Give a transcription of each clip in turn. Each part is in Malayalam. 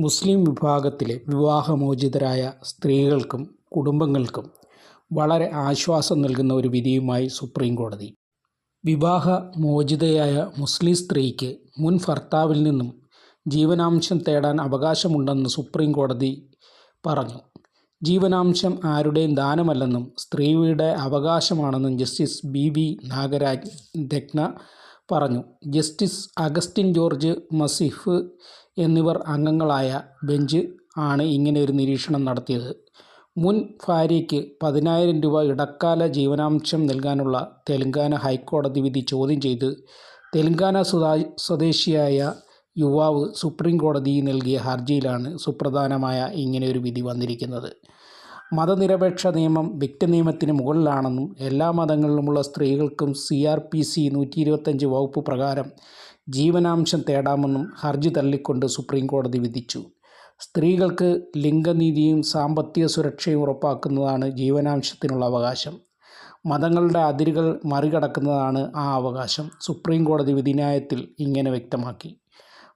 മുസ്ലിം വിഭാഗത്തിലെ വിവാഹമോചിതരായ സ്ത്രീകൾക്കും കുടുംബങ്ങൾക്കും വളരെ ആശ്വാസം നൽകുന്ന ഒരു വിധിയുമായി സുപ്രീം കോടതി വിവാഹ മോചിതയായ മുസ്ലിം സ്ത്രീക്ക് മുൻ ഭർത്താവിൽ നിന്നും ജീവനാംശം തേടാൻ അവകാശമുണ്ടെന്ന് സുപ്രീം കോടതി പറഞ്ഞു. ജീവനാംശം ആരുടെയും ദാനമല്ലെന്നും സ്ത്രീയുടെ അവകാശമാണെന്നും justice B V Nagaraj Ratna പറഞ്ഞു. ജസ്റ്റിസ് അഗസ്റ്റിൻ ജോർജ് മസിഫ് എന്നിവർ അംഗങ്ങളായ ബെഞ്ച് ആണ് ഇങ്ങനെ ഒരു നിരീക്ഷണം നടത്തിയത്. മുൻ ഭാര്യയ്ക്ക് പതിനായിരം രൂപ ഇടക്കാല ജീവനാംശം നൽകാനുള്ള തെലങ്കാന ഹൈക്കോടതി വിധി ചോദ്യം ചെയ്ത് തെലങ്കാന സ്വദേശിയായ യുവാവ് സുപ്രീം കോടതി നൽകിയ ഹർജിയിലാണ് സുപ്രധാനമായ ഇങ്ങനെയൊരു വിധി വന്നിരിക്കുന്നത്. മതനിരപേക്ഷ നിയമം വ്യക്തി നിയമത്തിന് മുകളിലാണെന്നും എല്ലാ മതങ്ങളിലുമുള്ള സ്ത്രീകൾക്കും സി ആർ പി സി നൂറ്റി ഇരുപത്തഞ്ച് വകുപ്പ് പ്രകാരം ജീവനാംശം തേടാമെന്നും ഹർജി തള്ളിക്കൊണ്ട് സുപ്രീം കോടതി വിധിച്ചു. സ്ത്രീകൾക്ക് ലിംഗനീതിയും സാമ്പത്തിക സുരക്ഷയും ഉറപ്പാക്കുന്നതാണ് ജീവനാംശത്തിനുള്ള അവകാശം. മതങ്ങളുടെ അതിരുകൾ മറികടക്കുന്നതാണ് ആ അവകാശം സുപ്രീം കോടതി വിധിന്യായത്തിൽ ഇങ്ങനെ വ്യക്തമാക്കി.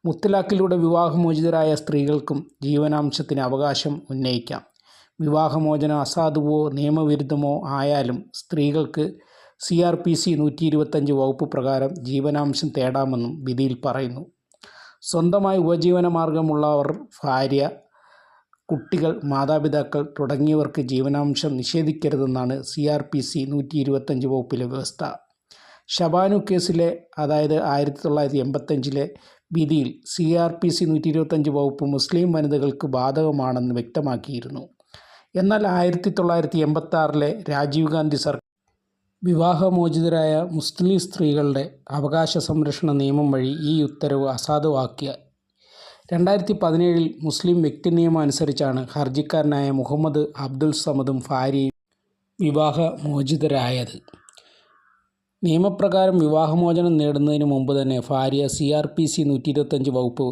മുത്തലാഖിലൂടെ വിവാഹമോചിതരായ സ്ത്രീകൾക്കും ജീവനാംശത്തിന് അവകാശം ഉന്നയിക്കാം. വിവാഹമോചനം അസാധുവോ നിയമവിരുദ്ധമോ ആയാലും സ്ത്രീകൾക്ക് സി ആർ പി സി നൂറ്റി ഇരുപത്തഞ്ച് വകുപ്പ് പ്രകാരം ജീവനാംശം തേടാമെന്നും വിധിയിൽ പറയുന്നു. സ്വന്തമായി ഉപജീവന മാർഗമുള്ളവർ ഭാര്യ കുട്ടികൾ മാതാപിതാക്കൾ തുടങ്ങിയവർക്ക് ജീവനാംശം നിഷേധിക്കരുതെന്നാണ് സി ആർ പി സി നൂറ്റി ഇരുപത്തഞ്ച് വകുപ്പിലെ വ്യവസ്ഥ. ഷബാനു കേസിലെ അതായത് ആയിരത്തി തൊള്ളായിരത്തി എൺപത്തഞ്ചിലെ വിധിയിൽ സി ആർ പി സി നൂറ്റി ഇരുപത്തഞ്ച് വകുപ്പ് മുസ്ലിം വനിതകൾക്ക് ബാധകമാണെന്ന് വ്യക്തമാക്കിയിരുന്നു. എന്നാൽ ആയിരത്തി തൊള്ളായിരത്തി എൺപത്തി ആറിലെ രാജീവ് ഗാന്ധി സർക്കാർ വിവാഹമോചിതരായ മുസ്ലിം സ്ത്രീകളുടെ അവകാശ സംരക്ഷണ നിയമം വഴി ഈ ഉത്തരവ് അസാധുവാക്കിയ രണ്ടായിരത്തി പതിനേഴിൽ മുസ്ലിം വ്യക്തി നിയമം അനുസരിച്ചാണ് ഹർജിക്കാരനായ മുഹമ്മദ് അബ്ദുൽ സമദും ഭാര്യയും വിവാഹമോചിതരായത്. നിയമപ്രകാരം വിവാഹമോചനം നേടുന്നതിന് മുമ്പ് തന്നെ ഭാര്യ സി ആർ പി സി നൂറ്റി ഇരുപത്തഞ്ച് വകുപ്പ്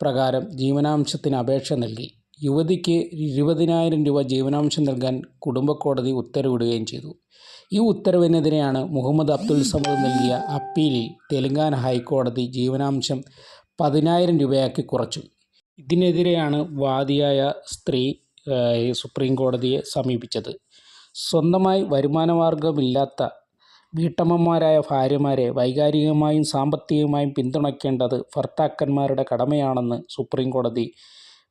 പ്രകാരം ജീവനാംശത്തിന് അപേക്ഷ നൽകി. യുവതിക്ക് ഇരുപതിനായിരം രൂപ ജീവനാംശം നൽകാൻ കുടുംബ കോടതി ഉത്തരവിടുകയും ചെയ്തു. ഈ ഉത്തരവിനെതിരെയാണ് മുഹമ്മദ് അബ്ദുൽ സമദ് നൽകിയ അപ്പീലിൽ തെലങ്കാന ഹൈക്കോടതി ജീവനാംശം പതിനായിരം രൂപയാക്കി കുറച്ചു. ഇതിനെതിരെയാണ് വാദിയായ സ്ത്രീ സുപ്രീം കോടതിയെ സമീപിച്ചത്. സ്വന്തമായി വരുമാനമാർഗമില്ലാത്ത വീട്ടമ്മമാരായ ഭാര്യമാരെ വൈകാരികമായും സാമ്പത്തികമായും പിന്തുണയ്ക്കേണ്ടത് ഭർത്താക്കന്മാരുടെ കടമയാണെന്ന് സുപ്രീം കോടതി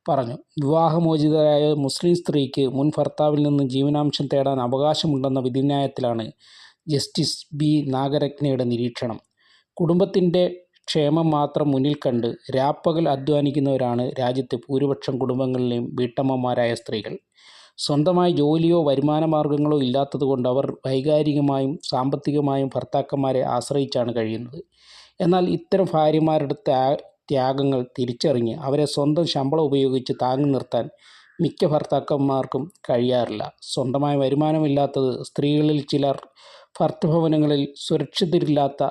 പറഞ്ഞു. വിവാഹമോചിതരായ മുസ്ലിം സ്ത്രീക്ക് മുൻ ഭർത്താവിൽ നിന്ന് ജീവനാംശം തേടാൻ അവകാശമുണ്ടെന്ന വിധിന്യായത്തിലാണ് ജസ്റ്റിസ് ബി. നാഗരത്നയുടെ നിരീക്ഷണം. കുടുംബത്തിന്റെ ക്ഷേമം മാത്രം മുന്നിൽ കണ്ട് രാപ്പകൽ അധ്വാനിക്കുന്നവരാണ് രാജ്യത്തെ ഭൂരിപക്ഷം കുടുംബങ്ങളിലെയും വീട്ടമ്മമാരായ സ്ത്രീകൾ. സ്വന്തമായി ജോലിയോ വരുമാന മാർഗങ്ങളോ ഇല്ലാത്തതുകൊണ്ട് അവർ വൈകാരികമായും സാമ്പത്തികമായും ഭർത്താക്കന്മാരെ ആശ്രയിച്ചാണ് കഴിയുന്നത്. എന്നാൽ ഇത്തരം ഭാര്യമാരുടെ ത്യാഗങ്ങൾ തിരിച്ചറിഞ്ഞ് അവരെ സ്വന്തം ശമ്പളം ഉപയോഗിച്ച് താങ്ങി നിർത്താൻ മിക്ക ഭർത്താക്കന്മാർക്കും കഴിയാറില്ല. സ്വന്തമായ വരുമാനമില്ലാത്തത് സ്ത്രീകളിൽ ചിലർ ഭർത്തൃഭവനങ്ങളിൽ സുരക്ഷിതരില്ലാത്ത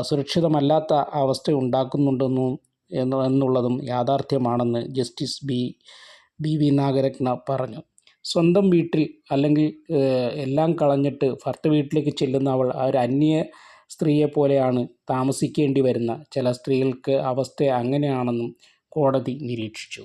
സുരക്ഷിതമല്ലാത്ത അവസ്ഥ ഉണ്ടാക്കുന്നുണ്ടെന്നും എന്നുള്ളതും യാഥാർത്ഥ്യമാണെന്ന് justice B B V Nagarathna പറഞ്ഞു. സ്വന്തം വീട്ടിൽ അല്ലെങ്കിൽ എല്ലാം കളഞ്ഞിട്ട് ഭർത്ത വീട്ടിലേക്ക് ചെല്ലുന്ന അവൾ ആ ഒരു അന്യ സ്ത്രീയെ പോലെയാണ് താമസിക്കേണ്ടി വരുന്ന ചില സ്ത്രീകൾക്ക് അവസ്ഥ അങ്ങനെയാണെന്നും കോടതി നിരീക്ഷിച്ചു.